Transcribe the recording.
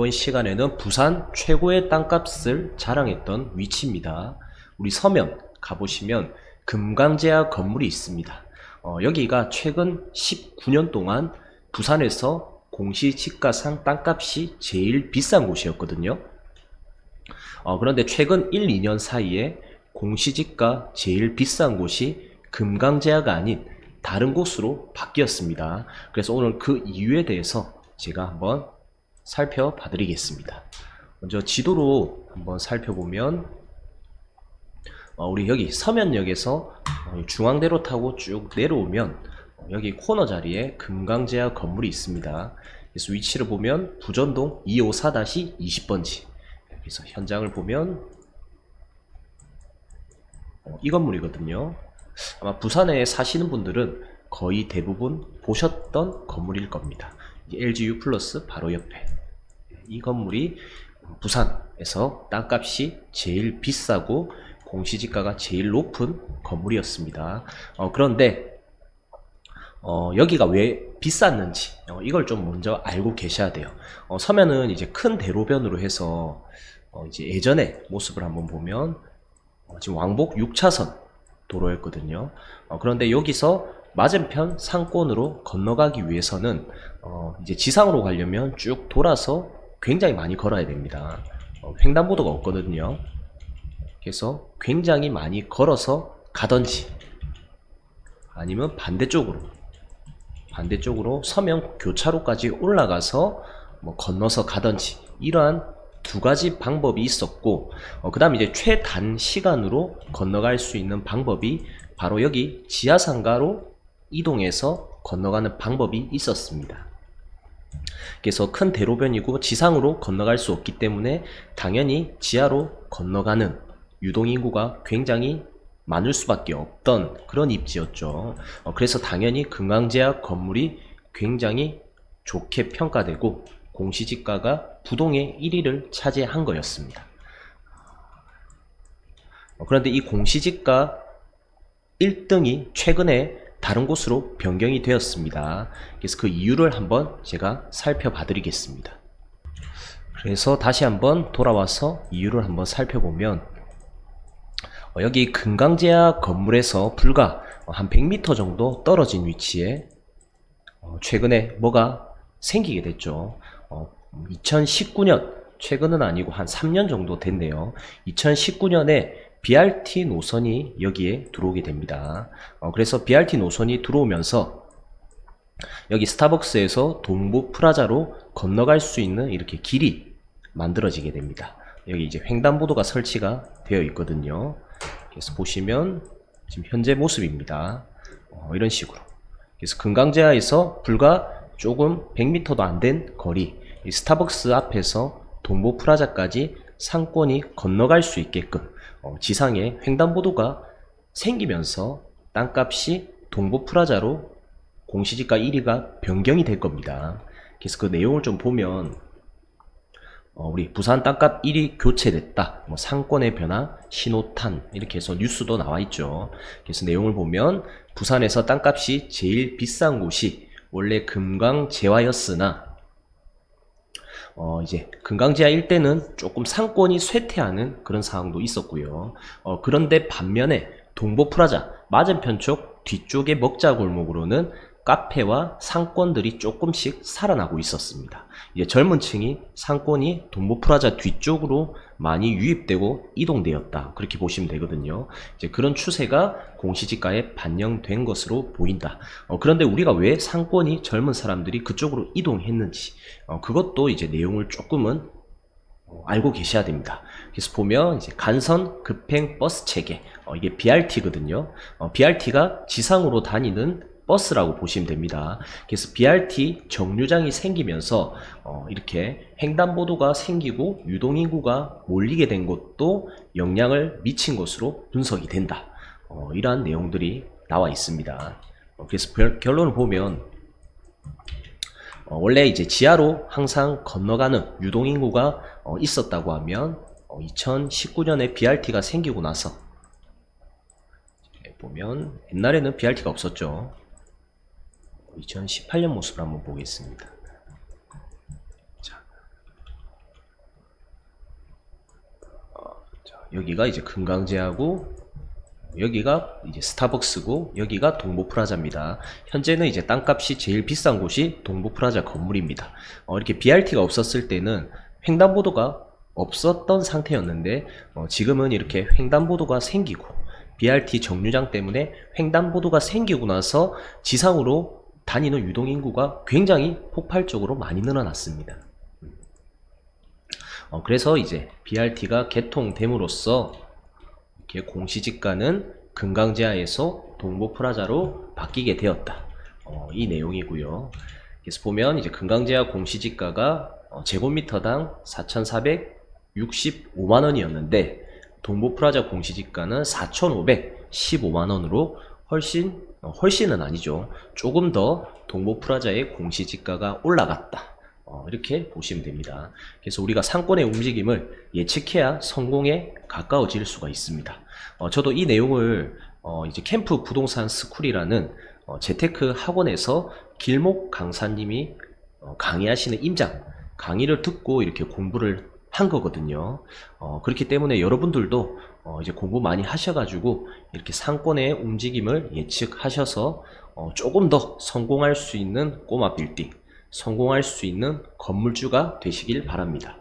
이번 시간에는 부산 최고의 땅값을 자랑했던 위치입니다. 우리 서면 가보시면 금강제약 건물이 있습니다. 어, 여기가 최근 19년 동안 부산에서 공시지가상 땅값이 제일 비싼 곳이었거든요. 어, 그런데 최근 1, 2년 사이에 공시지가 제일 비싼 곳이 금강제야가 아닌 다른 곳으로 바뀌었습니다. 그래서 오늘 그 이유에 대해서 제가 한번 살펴봐 드리겠습니다. 먼저 지도로 한번 살펴보면 어, 우리 여기 서면역에서 어, 중앙대로 타고 쭉 내려오면 어, 여기 코너 자리에 금강제약 건물이 있습니다. 그래서 위치를 보면 부전동 254-20번지 그래서 현장을 보면 어, 이 건물이거든요. 아마 부산에 사시는 분들은 거의 대부분 보셨던 건물일 겁니다. 이 LGU 플러스 바로 옆에 이 건물이 부산에서 땅값이 제일 비싸고 공시지가가 제일 높은 건물이었습니다. 어, 그런데 어, 여기가 왜 비쌌는지 어, 이걸 좀 먼저 알고 계셔야 돼요. 어, 서면은 이제 큰 대로변으로 해서 어, 이제 예전의 모습을 한번 보면 어, 지금 왕복 6차선 도로였거든요. 어, 그런데 여기서 맞은편 상권으로 건너가기 위해서는 어, 이제 지상으로 가려면 쭉 돌아서 굉장히 많이 걸어야 됩니다. 어, 횡단보도가 없거든요. 그래서 굉장히 많이 걸어서 가든지 아니면 반대쪽으로 반대쪽으로 서면 교차로까지 올라가서 뭐 건너서 가든지 이러한 두 가지 방법이 있었고 그 다음에 이제 최단 시간으로 건너갈 수 있는 방법이 바로 여기 지하상가로 이동해서 건너가는 방법이 있었습니다. 그래서 큰 대로변이고 지상으로 건너갈 수 없기 때문에 당연히 지하로 건너가는 유동인구가 굉장히 많을 수밖에 없던 그런 입지였죠. 어, 그래서 당연히 금강제약 건물이 굉장히 좋게 평가되고 공시지가가 부동의 1위를 차지한 거였습니다. 어, 그런데 이 공시지가 1등이 최근에 다른 곳으로 변경이 되었습니다. 그래서 그 이유를 한번 제가 살펴봐 드리겠습니다. 그래서 다시 한번 돌아와서 이유를 한번 살펴보면 어, 여기 금강제약 건물에서 불과 한 100m 정도 떨어진 위치에 어, 최근에 뭐가 생기게 됐죠. 2019년 최근은 아니고 한 3년 정도 됐네요. 2019년에 BRT 노선이 여기에 들어오게 됩니다. 어, 그래서 BRT 노선이 들어오면서 여기 스타벅스에서 동부 프라자로 건너갈 수 있는 이렇게 길이 만들어지게 됩니다. 여기 이제 횡단보도가 설치가 되어 있거든요. 그래서 보시면 지금 현재 모습입니다. 어, 이런 식으로. 그래서 금강제하에서 불과 조금 100m도 안 된 거리, 스타벅스 앞에서 동부 프라자까지 상권이 건너갈 수 있게끔 어, 지상에 횡단보도가 생기면서 땅값이 동부 프라자로 공시지가 1위가 변경이 될 겁니다. 그래서 그 내용을 좀 보면 어, 우리 부산 땅값 1위 교체됐다. 뭐 상권의 변화, 신호탄 이렇게 해서 뉴스도 나와 있죠. 그래서 내용을 보면 부산에서 땅값이 제일 비싼 곳이 원래 금강제화였으나 어, 이제 금강지하 일대는 조금 상권이 쇠퇴하는 그런 상황도 있었고요. 어, 그런데 반면에 동보프라자 맞은편 쪽 뒤쪽의 먹자 골목으로는 카페와 상권들이 조금씩 살아나고 있었습니다. 이제 젊은 층이 상권이 동보프라자 뒤쪽으로 많이 유입되고 이동되었다. 그렇게 보시면 되거든요. 이제 그런 추세가 공시지가에 반영된 것으로 보인다. 어, 그런데 우리가 왜 상권이 젊은 사람들이 그쪽으로 이동했는지, 어, 그것도 이제 내용을 조금은 어, 알고 계셔야 됩니다. 그래서 보면 이제 간선 급행 버스 체계, 어, 이게 BRT거든요. 어, BRT가 지상으로 다니는 버스라고 보시면 됩니다. 그래서 BRT 정류장이 생기면서 어, 이렇게 횡단보도가 생기고 유동인구가 몰리게 된 것도 영향을 미친 것으로 분석이 된다. 어, 이러한 내용들이 나와 있습니다. 어, 그래서 결론을 보면 어, 원래 이제 지하로 항상 건너가는 유동인구가 어, 있었다고 하면 2019년에 BRT가 생기고 나서 보면 옛날에는 BRT가 없었죠. 2018년 모습을 한번 보겠습니다. 자, 어, 자 여기가 이제 금강제하고 여기가 이제 스타벅스고 여기가 동보프라자입니다. 현재는 이제 땅값이 제일 비싼 곳이 동보프라자 건물입니다. 어, 이렇게 BRT가 없었을 때는 횡단보도가 없었던 상태였는데 어, 지금은 이렇게 횡단보도가 생기고 BRT 정류장 때문에 횡단보도가 생기고 나서 지상으로 다니는 유동인구가 굉장히 폭발적으로 많이 늘어났습니다. 어, 그래서 이제 BRT가 개통됨으로써 이렇게 공시지가는 금강제하에서 동보프라자로 바뀌게 되었다. 어, 이 내용이고요. 그래서 보면 이제 금강제하 공시지가가 어, 제곱미터당 4,465만 원이었는데 동보프라자 공시지가는 4,515만 원으로 훨씬 어, 훨씬은 아니죠. 조금 더 동보프라자의 공시지가가 올라갔다. 어, 이렇게 보시면 됩니다. 그래서 우리가 상권의 움직임을 예측해야 성공에 가까워질 수가 있습니다. 어, 저도 이 내용을 어, 이제 캠프 부동산 스쿨이라는 어, 재테크 학원에서 길목 강사님이 어, 강의하시는 임장 강의를 듣고 이렇게 공부를 한 거거든요. 어, 그렇기 때문에 여러분들도 어, 이제 공부 많이 하셔가지고 이렇게 상권의 움직임을 예측하셔서 어, 조금 더 성공할 수 있는 꼬마 빌딩, 성공할 수 있는 건물주가 되시길 바랍니다.